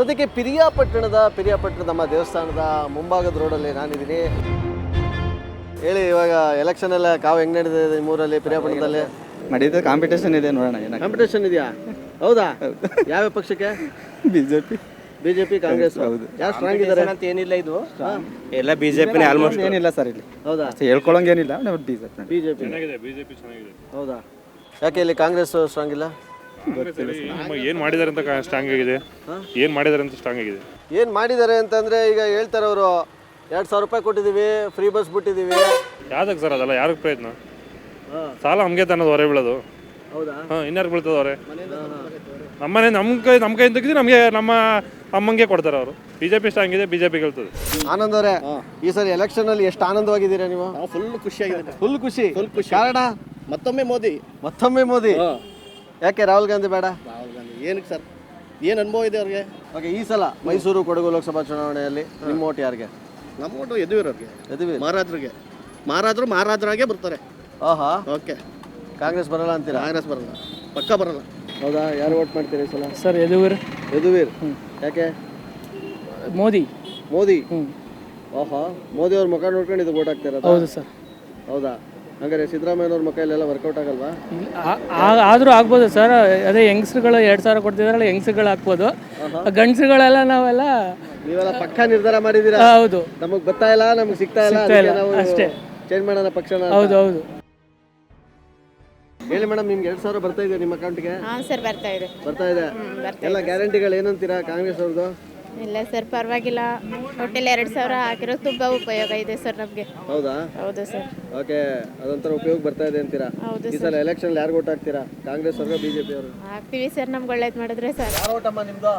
ಸದ್ಯಕ್ಕೆ ಪಿರಿಯಾಪಟ್ಟಣದ ಪಿರಿಯಾಪಟ್ಟಣ ನಮ್ಮ ದೇವಸ್ಥಾನದ ಮುಂಭಾಗದ ರೋಡಲ್ಲಿ ನಾನಿದ್ದೀನಿ. ಹೇಳಿ ಇವಾಗ ಎಲೆಕ್ಷನ್ ಎಲ್ಲ ಕಾವು ಹೆಂಗ್ ನಡೆದಿದೆ ಈ ಮೂರಲ್ಲಿ ಪಿರಿಯಾಪಟ್ಟಣದಲ್ಲಿ? ನಡೀತದೆ ಕಾಂಪಿಟೇಷನ್ ಇದೆ ನೋಡೋಣ ಕಾಂಪಿಟೇಷನ್ ಇದೆಯಾ? ಹೌದಾ? ಯಾವ ಪಕ್ಷಕ್ಕೆ? BJP. J P BJP Congress. ಹೌದು. ಯಾರು ಸ್ಟ್ರಾಂಗ್ ಇದ್ದಾರೆ? ಅಂತ ಏನಿಲ್ಲ ಇದು. ಎಲ್ಲ ಬಿಜೆಪಿನೇ ಆಲ್ಮೋಸ್ಟ್ ಏನಿಲ್ಲ ಸರ್ ಇಲ್ಲಿ. ಹೌದಾ? ಹೇಳ್ಕೊಳಂಗೇನಿಲ್ಲ ಹೇಳ್ಕೊಳಂಗೆ ಏನಿಲ್ಲ B J P BJP BJP ಚೆನ್ನಾಗಿದೆ. ಹೌದಾ? ಯಾಕೆ ಇಲ್ಲಿ ಕಾಂಗ್ರೆಸ್ ಸ್ಟ್ರಾಂಗ್ ಇಲ್ಲ? ಏನು ಮಾಡಿದ್ದಾರೆ ಅಂತ ಸ್ಟ್ರಾಂಗ್ ಆಗಿದೆ? ಏನು ಮಾಡಿದ್ದಾರೆ ಅಂತ ಸ್ಟ್ರಾಂಗ್ ಆಗಿದೆ? ಏನು ಮಾಡಿದ್ದಾರೆ ಅಂತಂದ್ರೆ ಈಗ ಹೇಳ್ತಾರೆ ಅವರು ಎರಡು ಸಾವಿರ ರೂಪಾಯಿ ಕೊಟ್ಟಿದ್ದೀವಿ ಫ್ರೀ ಬಸ್ ಬಿಟ್ಟಿದ್ದೀವಿ ಯಾವ್ದಕ್ಕೆ ಸರ್ ಅದಲ್ಲ? ಯಾರಿಗೆ ಪ್ರಯತ್ನ? ಹಾಂ. ಸಾಲ ಹಂಗೆ ತನ್ನದು ಹೊರೆ ಬೀಳೋದು. ಹೌದಾ? ಹಾಂ ಇನ್ಯಾರು ಬೀಳ್ತದೆ ಹೊರೆ? ನಮ್ಮನೆ ನಮ್ಮ ಕೈ ನಮ್ಮ ಕೈ ತೆಗೆದು ನಮಗೆ ನಮ್ಮ ಅಮ್ಮಂಗೆ ಕೊಡ್ತಾರೆ ಅವರು. ಬಿಜೆಪಿ ಜೆ ಪಿ ಸ್ಟ್ರಾಂಗ್ ಇದೆ ಬಿಜೆಪಿ ಜೆ ಪಿ ಗೆಲ್ತದೆ ಆನಂದ್ ಅವರೇ ಈ ಸರಿ ಎಲೆಕ್ಷನ್ ಅಲ್ಲಿ ಎಷ್ಟು ಆನಂದವಾಗಿದ್ದೀರಾ ನೀವು? ಫುಲ್ ಫುಲ್ ಖುಷಿಯಾಗಿದೆ ಫುಲ್ ಖುಷಿ. ಫುಲ್ ಖುಷಿ. ಕಾರಣ? ಮತ್ತೊಮ್ಮೆ ಮೋದಿ. ಮತ್ತೊಮ್ಮೆ ಮೋದಿ. ಯಾಕೆ ರಾಹುಲ್ ಗಾಂಧಿ ಬೇಡ? ರಾಹುಲ್ ಗಾಂಧಿ ಏನಕ್ಕೆ ಸರ್? ಏನು ಅನುಭವ ಇದೆ ಅವ್ರಿಗೆ? ಓಕೆ ಈ ಸಲ ಮೈಸೂರು ಕೊಡಗು ಲೋಕಸಭಾ ಚುನಾವಣೆಯಲ್ಲಿ ನಿಮ್ಮ ಓಟ್ ಯಾರಿಗೆ? ನಮ್ಮ ಓಟು ಯದುವೀರವ್ರಿಗೆ. ಯದುವೀರ್. ಮಹಾರಾಜರಿಗೆ ಮಹಾರಾಜರು ಮಹಾರಾಜರಾಗೆ ಬರ್ತಾರೆ. ಆಹಾ. ಓಕೆ. ಕಾಂಗ್ರೆಸ್ ಬರಲ್ಲ ಅಂತೀರಾ? ಕಾಂಗ್ರೆಸ್ ಬರಲ್ಲ. ಪಕ್ಕ ಬರಲ್ಲ. ಹೌದಾ? ಯಾರು ಓಟ್ ಮಾಡ್ತೀರಿ ಈ ಸಲ? ಸರ್ ಯದುವೀರ್. ಯದುವೀರ್. ಯಾಕೆ? ಮೋದಿ. ಮೋದಿ? ಹ್ಞೂ ಆಹಾ ಮೋದಿ ಅವ್ರ ಮುಖ ನೋಡ್ಕೊಂಡು ಇದು ಓಟ್ ಹಾಕ್ತಿರೋದಾ? ಹೌದು ಸರ್. ಹೌದಾ? ಹಂಗಾರೆ ಸಿದ್ದರಾಮಯ್ಯನವ್ರ ಮಕ್ಕಳೆಲ್ಲ ಇಲ್ಲೆಲ್ಲ ವರ್ಕೌಟ್ ಆಗಲ್ವಾ ಆದರೂ ಆಗ್ಬೋದು ಸರ್. ಅದೇ ಹೆಂಗ್ಸ್ರುಗಳು ಎರಡು ಸಾವಿರ ಕೊಡ್ತಿದಾರಲ್ಲ ಹೆಂಗ್ಸ್ರುಗಳು ಹಾಕ್ಬೋದು ಗಂಡಸ್ರುಗಳೆಲ್ಲ ನಾವೆಲ್ಲ ನೀವೆಲ್ಲ ಪಕ್ಕ ನಿರ್ಧಾರ ಮಾಡಿದ್ದೀರಾ? ಹೌದು. ನಮಗೆ ಗೊತ್ತಾ ಇಲ್ಲ ನಮ್ಗೆ ಸಿಗ್ತಾ ಇಲ್ಲ ಅಷ್ಟೇ. ಚೇಂಜ್ ಮಾಡೋಣ ಪಕ್ಷನ ಹೌದು ಹೌದು. ಹೇಳಿ ಮೇಡಮ್ ನಿಮ್ಗೆ ಎರಡು ಸಾವಿರ ಬರ್ತಾ ಇದೆ ನಿಮ್ಮ ಅಕೌಂಟ್ಗೆ ಹಾಂ ಸರ್ ಬರ್ತಾ ಇದೆ. ಬರ್ತಾ ಇದೆ. ಬರ್ತಾ ಎಲ್ಲ ಗ್ಯಾರಂಟಿಗಳು ಏನಂತೀರಾ ಕಾಂಗ್ರೆಸ್ ಅವ್ರದ್ದು ಇಲ್ಲ ಸರ್ ಪರವಾಗಿಲ್ಲ. ಒಟ್ಟಲ್ಲಿ ಎರಡು ಸಾವಿರ ಹಾಕಿರೋ ತುಂಬಾ ಉಪಯೋಗ ಇದೆ ಸರ್ ನಮಗೆ. ಹೌದಾ? ಹೌದು ಸರ್. ಓಕೆ ಅದೊಂಥರ ಉಪಯೋಗ ಬರ್ತಾ ಇದೆ ಅಂತೀರಾ? ಹೌದು ಈ ಸಲ ಎಲೆಕ್ಷನ್ ಯಾರು ಓಟ್ ಹಾಕ್ತೀರಾ? ಕಾಂಗ್ರೆಸ್ ಅವ್ರ ಬಿಜೆಪಿ ಅವರು ಹಾಕ್ತೀವಿ ಸರ್ ನಮ್ಗೆ ಒಳ್ಳೇದು ಮಾಡಿದ್ರೆ ಸರ್. ಯಾರು ಓಟಮ್ಮ ನಿಮ್ದು?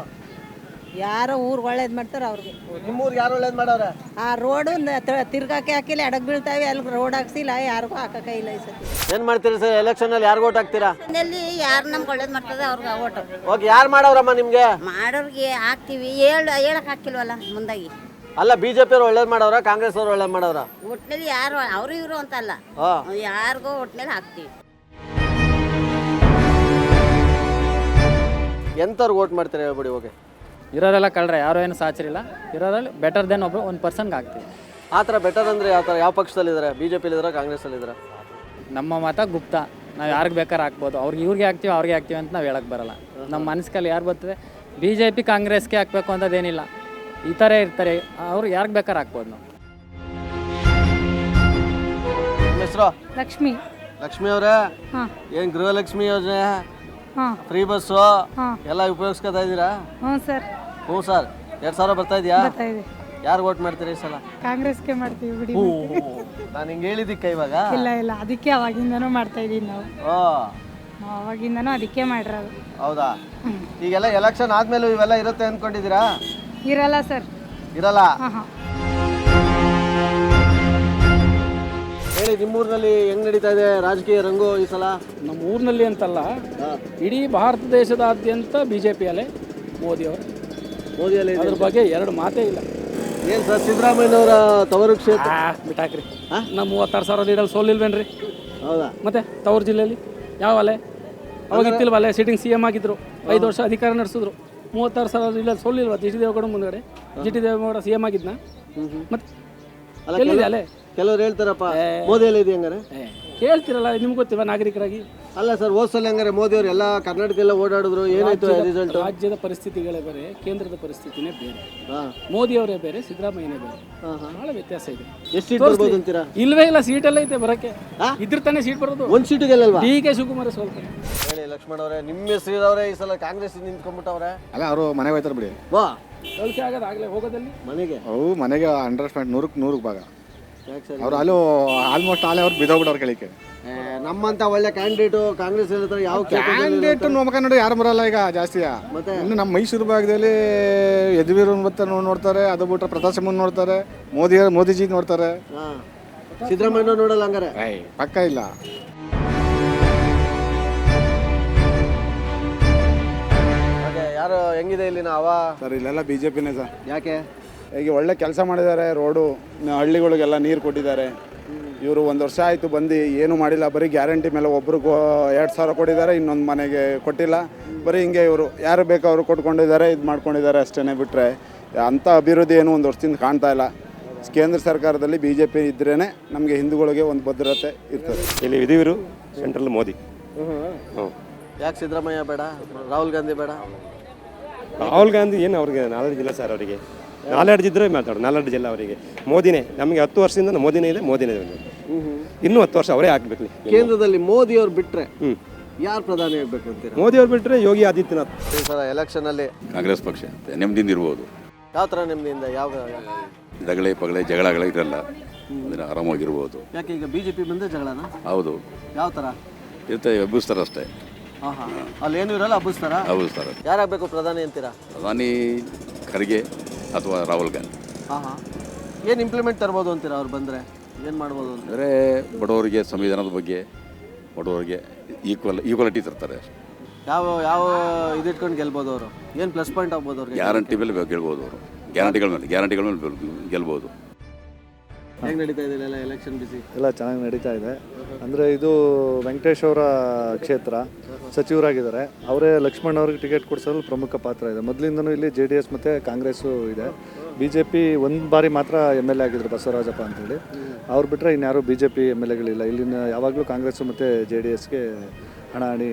ಯಾರೋ ಊರು ಒಳ್ಳೇದು ಮಾಡ್ತಾರೆ ಅವ್ರಿಗೆ. ನಿಮ್ಮೂರ್ಗೆ ಯಾರು ಒಳ್ಳೇದು ಮಾಡವ್ರೆ ಆ ರೋಡು ತಿರ್ಗಾಕೆ ಹಾಕಿಲ್ಲ ಎಡಗ್ ಬೀಳ್ತಾವೆ ಅಲ್ಲಿ ರೋಡ್ ಹಾಕ್ಸಿಲ್ಲ ಯಾರಿಗೂ ಹಾಕಕ್ಕೆ ಇಲ್ಲ ಈ ಸತಿ ಏನ್ ಮಾಡ್ತೀರಿ ಸರ್ ಎಲೆಕ್ಷನ್ ಅಲ್ಲಿ ಯಾರು ಓಟ್ ಹಾಕ್ತೀರಾ? ಮನೆಯಲ್ಲಿ ಯಾರು ನಮ್ಗೆ ಒಳ್ಳೇದು ಮಾಡ್ತದೆ ಅವ್ರಿಗೆ ಓಟು ಓಕೆ ಯಾರು ಮಾಡೋರಮ್ಮ ನಿಮ್ಗೆ? ಮಾಡೋರಿಗೆ ಹಾಕ್ತೀವಿ. ಹೇಳ ಹೇಳಕ್ ಹಾಕಿಲ್ವಲ್ಲ ಮುಂದಾಗಿ. ಅಲ್ಲ ಬಿಜೆಪಿ ಅವ್ರು ಒಳ್ಳೇದ್ ಮಾಡವ್ರ ಕಾಂಗ್ರೆಸ್ ಅವ್ರು ಒಳ್ಳೇದ್ ಮಾಡವ್ರ ಒಟ್ನಲ್ಲಿ ಯಾರು ಅವರು ಇವರು ಅಂತ ಅಲ್ಲ. ಹಾ. ಯಾರಿಗೋ ಒಟ್ನಲ್ಲಿ ಹಾಕ್ತೀವಿ. ಎಂತವ್ರಿಗೆ ಓಟ್ ಮಾಡ್ತೀರಾ ಹೇಳ್ಬಿಡಿ ಹೋಗಿ. ಇರೋರೆಲ್ಲ ಕಳ್ರೆ ಯಾರು ಏನು ಸಾಚರಿಲ್ಲ. ಇರೋದ್ರಲ್ಲಿ ಬೆಟರ್ ದೆನ್ ಒಬ್ರು ಒಂದು ಪರ್ಸನ್ಗೆ ಆಗ್ತೀವಿ. ಆ ಥರ ಬೆಟರ್ ಅಂದರೆ ಯಾವ ಥರ ಯಾವ ಪಕ್ಷದಲ್ಲಿದ್ದಾರೆ? ಬಿ ಜೆ ಕಾಂಗ್ರೆಸ್ ಅಲ್ಲಿ ಇದಾರೆ ನಮ್ಮ ಮತ ಗುಪ್ತ. ನಾವು ಯಾರಿಗೆ ಬೇಕಾದ್ರೆ ಹಾಕ್ಬೋದು. ಅವ್ರಿಗೆ ಇವ್ರಿಗೆ ಹಾಕ್ತೀವಿ ಅವ್ರಿಗೆ ಹಾಕ್ತೀವಿ ಅಂತ ನಾವು ಹೇಳಕ್ಕೆ ಬರಲ್ಲ. ನಮ್ಮ ಮನಸ್ಸಲ್ಲಿ ಯಾರು ಬರ್ತದೆ? ಬಿ ಜೆ ಪಿ ಕಾಂಗ್ರೆಸ್ಗೆ ಹಾಕ್ಬೇಕು ಅಂತದೇನಿಲ್ಲ. ಈ ಥರ ಇರ್ತಾರೆ. ಅವ್ರು ಯಾರಿಗೆ ಬೇಕಾದ್ರೆ ಹಾಕ್ಬೋದು ನಾವು. ಹೆಸರು? ಲಕ್ಷ್ಮಿ. ಲಕ್ಷ್ಮಿ ಅವರೇ? ಏನು ಗೃಹಲಕ್ಷ್ಮಿ ಯೋಜನೆ? Free bus? ಎಲ್ಲ ಉಪಯೋಗಿಸ್ಕೊತಾ ಇದ್ದೀರಾ? ಹ್ಞೂ ಸರ್. ಹ್ಞೂ ಸರ್ ಎರಡು ಸಾವಿರ ಬರ್ತಾ ಇದೆಯಾ? ಬರ್ತಾ ಇದೆ. ಯಾರು ಓಟ್ ಮಾಡ್ತೀರಿ ಈ ಸಲ? ಕಾಂಗ್ರೆಸ್ಗೆ ಮಾಡ್ತೀವಿ ಬಿಡಿ. ನಾನು ಹಿಂಗೆ ಹೇಳಿದ್ದಕ್ಕೆ ಇವಾಗ? ಇಲ್ಲ ಇಲ್ಲ ಅದಕ್ಕೆ ಅವಾಗಿಂದನೂ ಮಾಡ್ತಾ ಇದೀವಿ ನಾವು. ಓ. ನಾವು ಅವಾಗಿಂದನೂ ಅದಕ್ಕೆ ಮಾಡಿರೋದು. ಹೌದಾ? ಈಗೆಲ್ಲ ಎಲೆಕ್ಷನ್ ಆದ್ಮೇಲೂ ಇವೆಲ್ಲ ಇರುತ್ತೆ ಅಂದ್ಕೊಂಡಿದ್ದೀರಾ? ಇರಲ್ಲ ಸರ್. ಇರಲ್ಲ? ಹಾಂ ಹಾಂ. ಹೇಳಿ ನಿಮ್ಮೂರಿನಲ್ಲಿ ಹೆಂಗ್ ನಡೀತಾ ಇದೆ ರಾಜಕೀಯ ರಂಗು ಈ ಸಲ? ನಮ್ಮ ಊರಿನಲ್ಲಿ ಅಂತಲ್ಲ ಇಡೀ ಭಾರತ ದೇಶದಾದ್ಯಂತ ಬಿ ಜೆ ಪಿ ಅಲೆ ಮೋದಿಯವರು. ಮೋದಿಯಲ್ಲಿ ಅದ್ರ ಬಗ್ಗೆ ಎರಡು ಮಾತೇ ಇಲ್ಲ. ಏನ್ ಸರ್ ಸಿದ್ದರಾಮಯ್ಯನವರ ತವರು ಕ್ಷೇತ್ರ? ಬಿಟ್ಟಾಕ್ರಿ. ನಮ್ಮ ಮೂವತ್ತಾರು ಸಾವಿರ ಲೀಡಲ್ಲಿ ಸೋಲಿಲ್ವೇನ್ರಿ ಹೌದಾ? ಮತ್ತೆ ತವರು ಜಿಲ್ಲೆಯಲ್ಲಿ? ಯಾವ ಅಲೆ? ಅವಾಗ ಇತ್ತಿಲ್ವ ಅಲೆ ಸಿಟಿಂಗ್ ಸಿ ಎಂ ಆಗಿದ್ರು. ಐದು ವರ್ಷ ಅಧಿಕಾರ ನಡೆಸಿದ್ರು. ಮೂವತ್ತಾರು ಸಾವಿರ ಜಿಲ್ಲೆಯಲ್ಲಿ ಸೋಲಿಲ್ವ ಜಿ ಟಿ ದೇವೇಗೌಡ ಮುಂದ್ಗಡೆ? G T Devegowda C M ಆಗಿದ್ನ? ಮತ್ತೆ ಎಲ್ಲಿದೆ ಅಲೆ? ಕೆಲವ್ರು ಹೇಳ್ತಾರಪ್ಪ ಹಂಗಾರೆ. ಏ, ಕೇಳ್ತಿರಲ್ಲ ನಿಮ್ಗೆ ಗೊತ್ತಿವ ನಾಗರಿಕರಾಗಿ? ಅಲ್ಲ ಸರ್ ಹೋದ್ ಸಲ ಹಂಗಾರೆ ಮೋದಿ ಅವರು ಎಲ್ಲ ಕರ್ನಾಟಕ ಓಡಾಡಿದ್ರು ಏನಾಯ್ತು ರಿಸಲ್ಟ್ ರಾಜ್ಯದ ಪರಿಸ್ಥಿತಿಗಳೇ ಬೇರೆ ಕೇಂದ್ರದ ಪರಿಸ್ಥಿತಿನೇ ಬೇರೆ. ಹಾ. ಮೋದಿ ಅವರೇ ಬೇರೆ ಸಿದ್ದರಾಮಯ್ಯನೇ ಬೇರೆ. ಹಾ, ಹಾ. ಬಹಳ ವ್ಯತ್ಯಾಸ ಇದೆ. ಎಷ್ಟು ಸೀಟ್ ಬರ್ಬೋದು ಅಂತೀರಾ ಇಲ್ವೇ ಇಲ್ಲ ಸೀಟಲ್ಲೇ ಐತೆ ಬರಕ್ಕೆ. ಇದ್ರ ತಾನೇ ಸೀಟ್ ಬರೋದು. ಒಂದ್ ಸೀಟ್ ಗೆಲ್ಲಲ್ವಾ? ಡಿ ಕೆ ಶಿವಕುಮಾರ ಸೋಲ್ತಾರೆ ಹೇಳಿ ಲಕ್ಷ್ಮಣ ಅವರೇ ನಿಮ್ಮ ಹೆಸರಿದವರೇ ಈ ಸಲ ಕಾಂಗ್ರೆಸ್ ನಿಂತ್ಕೊಂಡ್ಬಿಟ್ಟವ್ರೆ? ಅಲ್ಲ ಅವರು ಮನೆಗೆ ಹೋಯ್ತಾರೆ ಬಿಡಿ. ವಾ. ಸೋಲ್ಕೆ ಆಗೋದು ಆಗಲೇ ಹೋಗೋದಲ್ಲಿ? ಮನೆಗೆ? ಅವು ಮನೆಗೆ ಅಂಡರ್ಸ್ಟ್ಯಾಂಡ್ ನೂರಕ್ಕೆ ನೂರಕ್ಕೆ ಭಾಗ. ಅವ್ರು ಅಲ್ಲೂ ಆಲ್ಮೋಸ್ಟ್ ಆಲೇ ಅವ್ರು ಬಿದ್ದೋಗ್ಬಿಟ್ಟವ್ರು ಕೇಳಿಕೆ ನಮ್ಮಂತ ಒಳ್ಳೆ ಕ್ಯಾಂಡಿಡೇಟ್ ಕಾಂಗ್ರೆಸ್ ಹೇಳ್ತಾರೆ ಯಾವ ಕ್ಯಾಂಡಿಡೇಟ್ ನಮ್ಮ ನೋಡಿ ಯಾರು ಬರಲ್ಲ ಈಗ ಜಾಸ್ತಿ ಮತ್ತೆ? ಇನ್ನು ನಮ್ಮ ಮೈಸೂರು ಭಾಗದಲ್ಲಿ ಯದುವೀರನ್ ಮತ್ತೆ ನೋಡ್ತಾರೆ ಅದು ಬಿಟ್ರೆ ಪ್ರತಾಪ್ ನೋಡ್ತಾರೆ ಮೋದಿ ಮೋದಿಜಿ ನೋಡ್ತಾರೆ. ಹಾ. ಸಿದ್ದರಾಮಯ್ಯ ನೋಡಲ್ಲ ಹಂಗಾರೆ? ಪಕ್ಕ ಇಲ್ಲ. ಯಾರು ಹೆಂಗಿದೆ ಇಲ್ಲಿನ ಅವ ಸರ್ ಇಲ್ಲೆಲ್ಲ ಬಿ ಜೆ ಪಿನೇ ಸರ್. ಯಾಕೆ? ಈಗ ಒಳ್ಳೆ ಕೆಲಸ ಮಾಡಿದ್ದಾರೆ ರೋಡು ಹಳ್ಳಿಗಳಿಗೆಲ್ಲ ನೀರು ಕೊಟ್ಟಿದ್ದಾರೆ. ಇವರು ಒಂದು ವರ್ಷ ಆಯಿತು ಬಂದು ಏನು ಮಾಡಿಲ್ಲ. ಬರೀ ಗ್ಯಾರಂಟಿ ಮೇಲೆ ಒಬ್ರಿಗೂ ಎರಡು ಸಾವಿರ ಕೊಟ್ಟಿದ್ದಾರೆ ಇನ್ನೊಂದು ಮನೆಗೆ ಕೊಟ್ಟಿಲ್ಲ. ಬರೀ ಹಿಂಗೆ ಇವರು ಯಾರು ಬೇಕೋ ಅವರು ಕೊಟ್ಕೊಂಡಿದ್ದಾರೆ ಇದು ಮಾಡ್ಕೊಂಡಿದ್ದಾರೆ ಅಷ್ಟೇ ಬಿಟ್ಟರೆ ಅಂಥ ಅಭಿವೃದ್ಧಿ ಏನು ಒಂದು ವರ್ಷದಿಂದ ಕಾಣ್ತಾ ಇಲ್ಲ. ಕೇಂದ್ರ ಸರ್ಕಾರದಲ್ಲಿ ಬಿ ಜೆ ಪಿ ಇದ್ರೇ ನಮಗೆ ಹಿಂದೂಗಳಿಗೆ ಒಂದು ಭದ್ರತೆ ಇರ್ತದೆ. ಇಲ್ಲಿ ವಿಧಿವಿರು ಸೆಂಟ್ರಲ್ ಮೋದಿ. ಹ್ಞೂ ಯಾಕೆ ಸಿದ್ದರಾಮಯ್ಯ ಬೇಡ ರಾಹುಲ್ ಗಾಂಧಿ ಬೇಡ? ರಾಹುಲ್ ಗಾಂಧಿ ಏನು ಅವ್ರಿಗೆ ನಾಲೆಡ್ಜ್ ಇಲ್ಲ ಸರ್ ಅವರಿಗೆ? ನಾಲೆಡ್ಜ್ ಇದ್ರೆ ಮಾತಾಡೋದು ನಾಲೆಡ್ಜ್ ಇಲ್ಲ ಅವರಿಗೆ. ಮೋದಿನೇ ನಮಗೆ ಹತ್ತು ವರ್ಷದಿಂದ ಮೋದಿನೇ ಇದೆ ಮೋದಿನೇ ಇದೆ. ಇನ್ನೂ ಹತ್ತು ವರ್ಷ ಅವರೇ ಹಾಕ್ಬೇಕು ಕೇಂದ್ರದಲ್ಲಿ ಮೋದಿ ಅವ್ರು ಬಿಟ್ರೆ ಹ್ಞೂ ಯಾರು ಪ್ರಧಾನಿ ಆಗ್ಬೇಕು ಅಂತೀರಾ ಮೋದಿ ಅವ್ರು ಬಿಟ್ಟರೆ ಯೋಗಿ ಆದಿತ್ಯನಾಥ್. ಈ ಸಲ ಎಲೆಕ್ಷನ್ ಅಲ್ಲಿ ಕಾಂಗ್ರೆಸ್ ಪಕ್ಷ ನೆಮ್ಮದಿಯಿಂದ ಇರ್ಬೋದು. ಯಾವ ಥರ ನೆಮ್ಮದಿಯಿಂದ ಯಾವ ಜಗಳೇ ಪಗಳೆ ಜಗಳಗಳ ಇರಲ್ಲ ಅದನ್ನು ಆರಾಮಾಗಿರ್ಬೋದು. ಯಾಕೆ ಈಗ ಬಿಜೆಪಿ ಬಂದ್ರೆ ಜಗಳನ? ಹೌದು. ಯಾವ ತರ? ಇರ್ತದೆ ಎಬ್ಬಿಸ್ತಾರೆ ಅಷ್ಟೇ. ಅಲ್ಲಿ ಏನು ಇರಲ್ಲ ಹಬ್ಬಿಸ್ತಾರ ಹಬ್ಬಿಸ್ತಾರೆ ಯಾರಾಗಬೇಕು ಪ್ರಧಾನಿ ಅಂತೀರಾ? ಪ್ರಧಾನಿ ಖರ್ಗೆ. ಅಥವಾ ರಾಹುಲ್ ಗಾಂಧಿ. ಹಾ ಹಾ. ಏನು ಇಂಪ್ಲಿಮೆಂಟ್ ತರ್ಬೋದು ಅಂತೀರಾ ಅವ್ರು ಬಂದರೆ? ಏನು ಮಾಡ್ಬೋದು ಅಂತ? ಅಂದರೆ ಬಡವರಿಗೆ ಸಂವಿಧಾನದ ಬಗ್ಗೆ ಬಡವರಿಗೆ ಈಕ್ವಲ್ ಈಕ್ವಾಲಿಟಿ ತರ್ತಾರೆ ಯಾವ ಯಾವ ಇದಿಟ್ಕೊಂಡು ಗೆಲ್ಬೋದು ಅವರು? ಏನು ಪ್ಲಸ್ ಪಾಯಿಂಟ್ ಆಗ್ಬೋದು ಅವ್ರಿಗೆ ಗ್ಯಾರಂಟಿ ಮೇಲೆ ಗೆಲ್ಬೋದು ಅವರು. ಗ್ಯಾರಂಟಿಗಳ ಮೇಲೆ ಗ್ಯಾರಂಟಿಗಳ ಮೇಲೆ ಗೆಲ್- ಗೆಲ್ಬೋದು. ಹೆಂಗ್ ನಡೀತಾ ಇದೆ ಎಲ್ಲ ಎಲೆಕ್ಷನ್ ಬಿಸಿ ಎಲ್ಲ ಚೆನ್ನಾಗಿ ನಡೀತಾ ಇದೆ. ಅಂದರೆ ಇದು ವೆಂಕಟೇಶ್ ಅವರ ಕ್ಷೇತ್ರ. ಸಚಿವರಾಗಿದ್ದಾರೆ. ಅವರೇ ಲಕ್ಷ್ಮಣ್ ಅವ್ರಿಗೆ ಟಿಕೆಟ್ ಕೊಡಿಸಲು ಪ್ರಮುಖ ಪಾತ್ರ ಇದೆ. ಮೊದಲಿಂದನೂ ಇಲ್ಲಿ ಜೆ ಡಿ ಎಸ್ ಮತ್ತೆ ಕಾಂಗ್ರೆಸ್ಸು ಇದೆ. ಬಿ ಜೆ ಪಿ ಒಂದು ಬಾರಿ ಮಾತ್ರ ಎಂ ಎಲ್ ಎ ಆಗಿದ್ರು ಬಸವರಾಜಪ್ಪ ಅಂತೇಳಿ. ಅವ್ರು ಬಿಟ್ಟರೆ ಇನ್ಯಾರು B J P M L ಎಗಳಿಲ್ಲ. ಇಲ್ಲಿನ ಯಾವಾಗಲೂ ಕಾಂಗ್ರೆಸ್ ಮತ್ತೆ ಜೆ ಡಿ ಎಸ್ಗೆ ಹಣಾಹಣಿ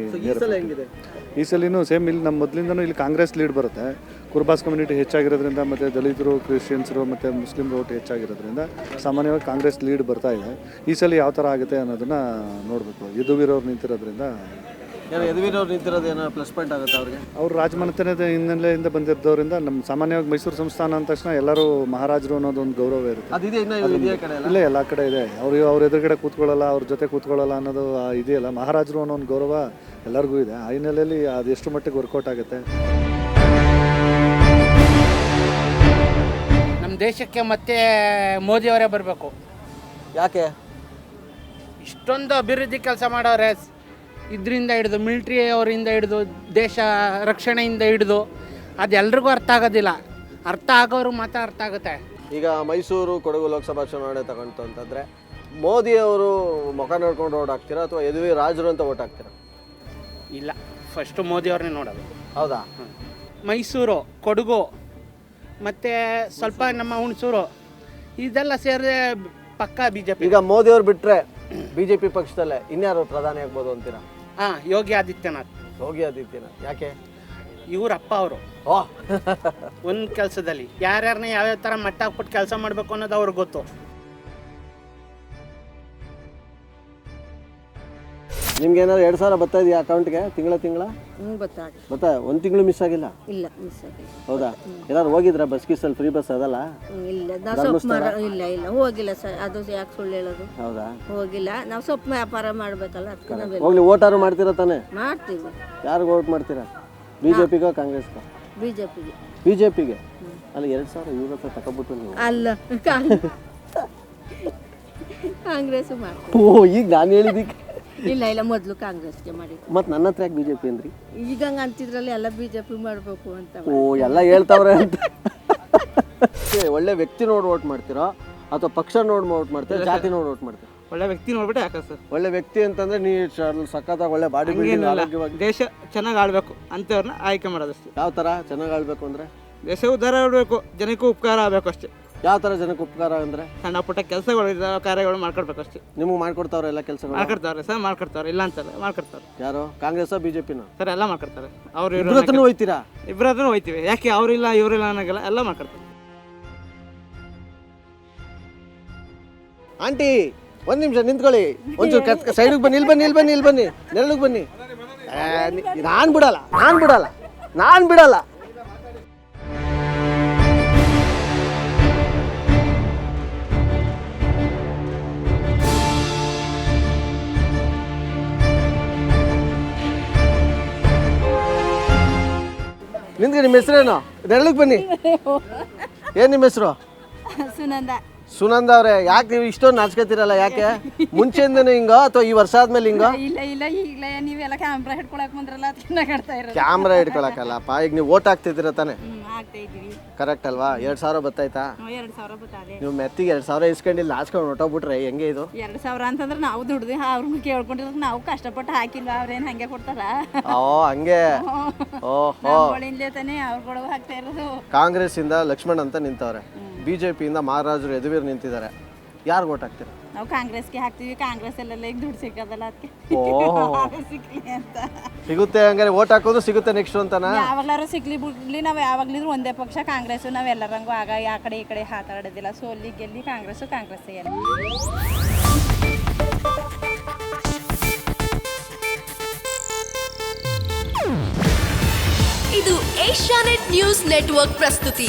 ಈ ಸಲಿನೂ ಸೇಮ್ ಇಲ್ಲಿ ನಮ್ಮ ಮೊದಲಿಂದನೂ ಇಲ್ಲಿ ಕಾಂಗ್ರೆಸ್ ಲೀಡ್ ಬರುತ್ತೆ. ಕುರ್ಬಾಸ್ ಕಮ್ಯುನಿಟಿ ಹೆಚ್ಚಾಗಿರೋದ್ರಿಂದ ಮತ್ತು ದಲಿತರು ಕ್ರಿಶ್ಚಿಯನ್ಸರು ಮತ್ತು ಮುಸ್ಲಿಮ್ರು ಓಟ್ ಹೆಚ್ಚಾಗಿರೋದ್ರಿಂದ ಸಾಮಾನ್ಯವಾಗಿ ಕಾಂಗ್ರೆಸ್ ಲೀಡ್ ಬರ್ತಾ ಇದೆ. ಈ ಸಲ ಯಾವ ಥರ ಆಗುತ್ತೆ ಅನ್ನೋದನ್ನು ನೋಡಬೇಕು. ಯದುವೀರವ್ರು ನಿಂತಿರೋದ್ರಿಂದ ಯದುವೀರವ್ರು ನಿಂತಿರೋದು ಏನೋ ಪ್ಲಸ್ ಪಾಯಿಂಟ್ ಆಗುತ್ತೆ ಅವ್ರಿಗೆ? ಅವ್ರು ರಾಜಮನೆತನದ ಹಿನ್ನೆಲೆಯಿಂದ ಬಂದಿದ್ದವರಿಂದ ನಮ್ಮ ಸಾಮಾನ್ಯವಾಗಿ ಮೈಸೂರು ಸಂಸ್ಥಾನ ಅಂದ ತಕ್ಷಣ ಎಲ್ಲರೂ ಮಹಾರಾಜರು ಅನ್ನೋದು ಒಂದು ಗೌರವ ಇರುತ್ತೆ. ಅದಿದೆ ಇನ್ನ ಇದೆಯಾ ಕಡೆ ಎಲ್ಲ? ಇಲ್ಲೇ ಎಲ್ಲ ಕಡೆ ಇದೆ. ಅವರು ಅವ್ರ ಎದುರುಗಡೆ ಕೂತ್ಕೊಳ್ಳಲ್ಲ ಅವ್ರ ಜೊತೆ ಕೂತ್ಕೊಳ್ಳಲ್ಲ ಅನ್ನೋದು ಆ ಇದೆಯಲ್ಲ. ಮಹಾರಾಜರು ಅನ್ನೋ ಒಂದು ಗೌರವ ಎಲ್ಲರಿಗೂ ಇದೆ. ಆ ಹಿನ್ನೆಲೆಯಲ್ಲಿ ಅದು ಎಷ್ಟು ಮಟ್ಟಿಗೆ ವರ್ಕೌಟ್ ಆಗುತ್ತೆ? ನಮ್ಮ ದೇಶಕ್ಕೆ ಮತ್ತೆ ಮೋದಿಯವರೇ ಬರಬೇಕು. ಯಾಕೆ? ಇಷ್ಟೊಂದು ಅಭಿವೃದ್ಧಿ ಕೆಲಸ ಮಾಡೋರೆ. ಇದರಿಂದ ಹಿಡಿದು ಮಿಲ್ಟ್ರಿ ಅವರಿಂದ ಹಿಡಿದು ದೇಶ ರಕ್ಷಣೆಯಿಂದ ಹಿಡಿದು ಅದೆಲ್ಲರಿಗೂ ಅರ್ಥ ಆಗೋದಿಲ್ಲ. ಅರ್ಥ ಆಗೋರು ಮಾತ್ರ ಅರ್ಥ ಆಗುತ್ತೆ. ಈಗ ಮೈಸೂರು ಕೊಡಗು ಲೋಕಸಭಾ ಚುನಾವಣೆ ತಗೊಂತು ಅಂತಂದರೆ ಮೋದಿ ಅವರು ಮುಖ ನೋಡ್ಕೊಂಡು ಓಟ್ ಹಾಕ್ತೀರಾ ಅಥವಾ ಯದುವೀರ್ ರಾಜರು ಅಂತ ಓಟ್ ಹಾಕ್ತೀರಾ? ಇಲ್ಲ ಫಸ್ಟು ಮೋದಿಯವ್ರನ್ನೇ ನೋಡೋದು. ಹೌದಾ? ಮೈಸೂರು ಕೊಡಗು ಮತ್ತು ಸ್ವಲ್ಪ ನಮ್ಮ ಹುಣಸೂರು ಇದೆಲ್ಲ ಸೇರಿದ್ರೆ ಪಕ್ಕ ಬಿ ಜೆ ಪಿ ಈಗ ಮೋದಿ ಬಿ ಜೆ ಪಿ ಪಕ್ಷದಲ್ಲೇ ಇನ್ಯಾರು ಪ್ರಧಾನಿ ಆಗ್ಬೋದು ಅಂತೀರಾ? ಹಾಂ ಯೋಗಿ ಆದಿತ್ಯನಾಥ್. ಯೋಗಿ ಆದಿತ್ಯನಾಥ್. ಯಾಕೆ? ಇವ್ರ ಅಪ್ಪ ಅವರು. ಓ. ಒಂದು ಕೆಲಸದಲ್ಲಿ. ಯಾರ್ಯಾರನ್ನ ಯಾವ್ಯಾವ ಥರ ಮಟ್ಟ ಹಾಕ್ಬಿಟ್ಟು ಕೆಲಸ ಮಾಡಬೇಕು ಅನ್ನೋದು ಅವ್ರಿಗೆ ಗೊತ್ತು. ನಿಮ್ಗೆ ಏನಾದ್ರು ಎರಡು ಸಾವಿರ ಬರ್ತಾ ಇದೆಯಾ ಅಕೌಂಟ್ಗೆ? ತಿಂಗಳ ತಿಂಗಳ? ಹ್ಞೂ ಗೊತ್ತಾಗ ಬರ್ತಾ ಒಂದು ತಿಂಗಳು ಮಿಸ್ ಆಗಿಲ್ಲ? ಇಲ್ಲ ಮಿಸ್ ಆಗಿ ಹೌದಾ? ಎಲ್ಲಾರು ಹೋಗಿದ್ರ ಬಸ್ ಗಿಸ್ಸಲ್ಲಿ ಫ್ರೀ ಬಸ್ ಅದಲ್ಲ? ಇಲ್ಲ. ನಾವು ಸೊಪ್ಪು ಮಾರ ಇಲ್ಲ ಇಲ್ಲ. ಹೋಗಿಲ್ಲ ಸರ್. ಅದು ಯಾಕೆ ಸುಳ್ಳು ಹೇಳೋದು? ಹೌದಾ? ಹೋಗಿಲ್ಲ. ನಾವು ಸೊಪ್ಪು ವ್ಯಾಪಾರ ಮಾಡಬೇಕಲ್ಲ ಅದಕ್ಕೆ ನಾವೆಲ್ಲ ಹೋಗ್ಲಿ ಓಟಾರು ಮಾಡ್ತೀರಾ ತಾನೇ? ಮಾಡ್ತೀವಿ. ಯಾರಿಗೆ ಓಟ್ ಮಾಡ್ತೀರಾ? ಬಿಜೆಪಿಗೋ ಕಾಂಗ್ರೆಸ್ಗೋ? ಬಿ ಜೆ ಪಿಗೆ ಬಿಜೆಪಿಗೆ ಅಲ್ಲ ಎರಡು ಸಾವಿರ ಇವ್ರ ಹತ್ರ ತಗೊಬಿಟ್ಟು ನೀವು. ಅಲ್ಲ ಕಾಂಗ್- ಕಾಂಗ್ರೆಸ್ ಓ ಈಗ ನಾನು ಹೇಳಿದ್ದಕ್ಕೆ ಇಲ್ಲ ಇಲ್ಲ ಮೊದಲು ಕಾಂಗ್ರೆಸ್ಗೆ ಮಾಡಿ. ಮತ್ತು ನನ್ನ ಹತ್ರ ಯಾಕೆ ಬಿಜೆಪಿ ಅಂದ್ರಿ? ಈಗ ಹಂಗೆ ಅಂತಿದ್ರಲ್ಲ ಎಲ್ಲ ಬಿಜೆಪಿ ಜೆ ಪಿ ಮಾಡಬೇಕು ಅಂತ ಓ ಎಲ್ಲ ಹೇಳ್ತಾವ್ರೆ ಅಂತ. ಏ, ಒಳ್ಳೆ ವ್ಯಕ್ತಿ ನೋಡಿ ಓಟ್ ಮಾಡ್ತೀರಾ? ಅಥವಾ ಪಕ್ಷ ನೋಡಿ ಓಟ್ ಮಾಡ್ತೀರಾ? ಜಾತಿ ನೋಡಿ ಓಟ್ ಮಾಡ್ತೀರಾ? ಒಳ್ಳೆ ವ್ಯಕ್ತಿ ನೋಡ್ಬಿಟ್ಟು ಯಾಕೆ ಸರ್? ಒಳ್ಳೆ ವ್ಯಕ್ತಿ ಅಂತಂದ್ರೆ ನೀ ಸಖತ್ತಾಗಿ ಒಳ್ಳೆ ಬಾಡಿ ಬಿಲ್ಡಿಂಗ್ ಆರೋಗ್ಯವಾಗಿ ದೇಶ ಚೆನ್ನಾಗಿ ಆಳ್ಬೇಕು ಅಂತವ್ರನ್ನ ಆಯ್ಕೆ ಮಾಡೋದಷ್ಟೇ. ಯಾವ ಥರ ಚೆನ್ನಾಗಿ ಆಳ್ಬೇಕು ಅಂದ್ರೆ? ದೇಶ ಉದ್ಧಾರ ಆಗಬೇಕು ಜನಕ್ಕೂ ಉಪಕಾರ ಆಗಬೇಕು ಅಷ್ಟೇ. ಯಾವ ತರ ಜನಕ್ಕೆ ಉಪಕಾರ ಅಂದ್ರೆ? ಸಣ್ಣ ಪುಟ್ಟ ಕೆಲಸಗಳು ಕಾರ್ಯಗಳು ಮಾಡ್ಕೊಡ್ಬೇಕು ಅಷ್ಟೇ ನಿಮಗೆ ಮಾಡ್ಕೊಡ್ತಾವ್ರೆ ಎಲ್ಲ ಕೆಲಸಗಳು? ಮಾಡ್ಕೊಡ್ತಾವ್ರೆ ಸರ್ ಮಾಡ್ಕೊಡ್ತಾವ್ರೆ ಇಲ್ಲ ಅಂತಲ್ಲ ಮಾಡ್ಕೊಡ್ತಾರೆ ಯಾರು? ಕಾಂಗ್ರೆಸ್ ಬಿಜೆಪಿನ? ಸರ್ ಎಲ್ಲ ಮಾಡ್ಕೊಡ್ತಾರೆ. ಅವ್ರು ಹತ್ರನೂ ಹೋಯ್ತೀರಾ? ಇಬ್ಬರ ಹೋಯ್ತೀವಿ. ಯಾಕೆ ಅವರಿಲ್ಲ ಇವರಿಲ್ಲ ಅನ್ನೋಂಗಿಲ್ಲ ಎಲ್ಲ ಮಾಡ್ಕೊಡ್ತಾರೆ. ಆಂಟಿ ಒಂದ್ ನಿಮಿಷ ನಿಂತ್ಕೊಳ್ಳಿ. ಒಂಚೂರು ಸೈಡಿಗೆ ಬನ್ನಿ ಇಲ್ಲಿ ಬನ್ನಿ ಇಲ್ಲಿ ಬನ್ನಿ ಇಲ್ಲಿ ಬನ್ನಿ. ನೆರಳಿಗೆ ಬನ್ನಿ. ನಾನು ಬಿಡಲ್ಲ ನಾನು ಬಿಡಲ್ಲ ನಾನು ಬಿಡಲ್ಲ. ನಿಮ್ಮ ಹೆಸರೇನು? ನೆರಳಿಗೆ ಬನ್ನಿ. ಏನು ನಿಮ್ಮ ಹೆಸರು? ಸುನಂದ. ಸುನಂದ ಅವ್ರೆ ಯಾಕೆ ನೀವು ಇಷ್ಟೊಂದು ನಾಚ್ಕೋತಿರಲ್ಲ ಯಾಕೆ? ಮುಂಚೆಯಿಂದನೂ ಹಿಂಗ ಅಥವಾ ಈ ವರ್ಷ ಆದ್ಮೇಲೆ ಹಿಂಗ? ಇಲ್ಲ ಇಲ್ಲ ಈಗಲೇ ನೀವೆಲ್ಲ ಕ್ಯಾಮ್ರಾ ಹಿಡ್ಕೊಳಕ್ ಬಂದ್ರಲ್ಲ ಅದಕ್ಕೆ ನಗಾಡ್ತಾ ಇರೋದು. ಕ್ಯಾಮ್ರಾ ಹಿಡ್ಕೊಳಕಲ್ಲಪ್ಪ ಈಗ ನೀವು ಓಟ್ ಹಾಕ್ತಿದ್ದೀರ ತಾನೆ? ಹ್ಮ್ ಆಗ್ತಾ ಇದ್ದೀವಿ. ಕರೆಕ್ಟ್ ಅಲ್ವಾ? ಎರಡ್ ಸಾವಿರ ಬತ್ತಾಯ್ತಾ? ಎರಡು ಸಾವಿರ ಬತ್ತದೆ. ನೀವು ಮೆತ್ತಿಗೆ ಎರಡ್ ಸಾವಿರ ಇಸ್ಕೊಂಡಿಲ್ಲ ನಾಚ್ಕೊಂಡು ಹೊಟ್ಟೋಗ್ಬಿಟ್ರೆ ಹೆಂಗೆ ಇದು? ಎರಡು ಸಾವಿರ ಅಂತಂದ್ರೆ ನಾವು ದುಡ್ದು ಅವ್ರನ್ನ ಕೇಳ್ಕೊಂಡಿರೋದು ನಾವು ಕಷ್ಟಪಟ್ಟು ಹಾಕಿಲ್ಲ ಅವ್ರೇನು ಹಂಗೆ ಕೊಡ್ತಾರ? ಓ ಹಂಗೆ? ಓಹೋ. ತಾನೇ ಅವ್ರುಗಳು ಹಾಕ್ತಾ ಇರೋದು. ಕಾಂಗ್ರೆಸ್ ಇಂದ ಲಕ್ಷ್ಮಣ್ ಅಂತ ನಿಂತವ್ರೆ. ಬಿಜೆಪಿಯಿಂದ ಮಹಾರಾಜರು ಎದುವೀರ್ ನಿಂತಿದ್ದಾರೆ. ಯಾರು ಓಟ್ ಹಾಕ್ತೀರಾ? ನಾವು ಕಾಂಗ್ರೆಸ್ಗೆ ಹಾಕ್ತೀವಿ ಕಾಂಗ್ರೆಸ್ ಅಲ್ಲೆಲ್ಲ ಈಗ ದುಡ್ಡು ಸಿಕ್ಕದಲ್ಲ ಅದಕ್ಕೆ. ಓ. ಸಿಕ್ಲಿ ಅಂತ. ಸಿಗುತ್ತೆ ಹಂಗಾರೆ ವೋಟ್ ಹಾಕೋದು ಸಿಗುತ್ತೆ ನೆಕ್ಸ್ಟ್ ಅಂತನಾ ಯಾವಾಗ್ಲಾರು ಸಿಕ್ಲಿ ಬಿಡ್ಲಿ ನಾವು ಯಾವಾಗ್ಲಿದ್ರು ಒಂದೇ ಪಕ್ಷ ಕಾಂಗ್ರೆಸ್ ನಾವು ಎಲ್ಲರಂಗೂ ಆಗ ಆ ಕಡೆ ಈ ಕಡೆ ಹಾತಾಡೋದಿಲ್ಲ. ಸೋಲಿ ಗೆಲ್ಲಿ ಕಾಂಗ್ರೆಸ್ಸು ಕಾಂಗ್ರೆಸ್ ಎಲ್ಲ ಇದು ಏಷ್ಯಾನೆಟ್ ನ್ಯೂಸ್ ನೆಟ್ವರ್ಕ್ ಪ್ರಸ್ತುತಿ.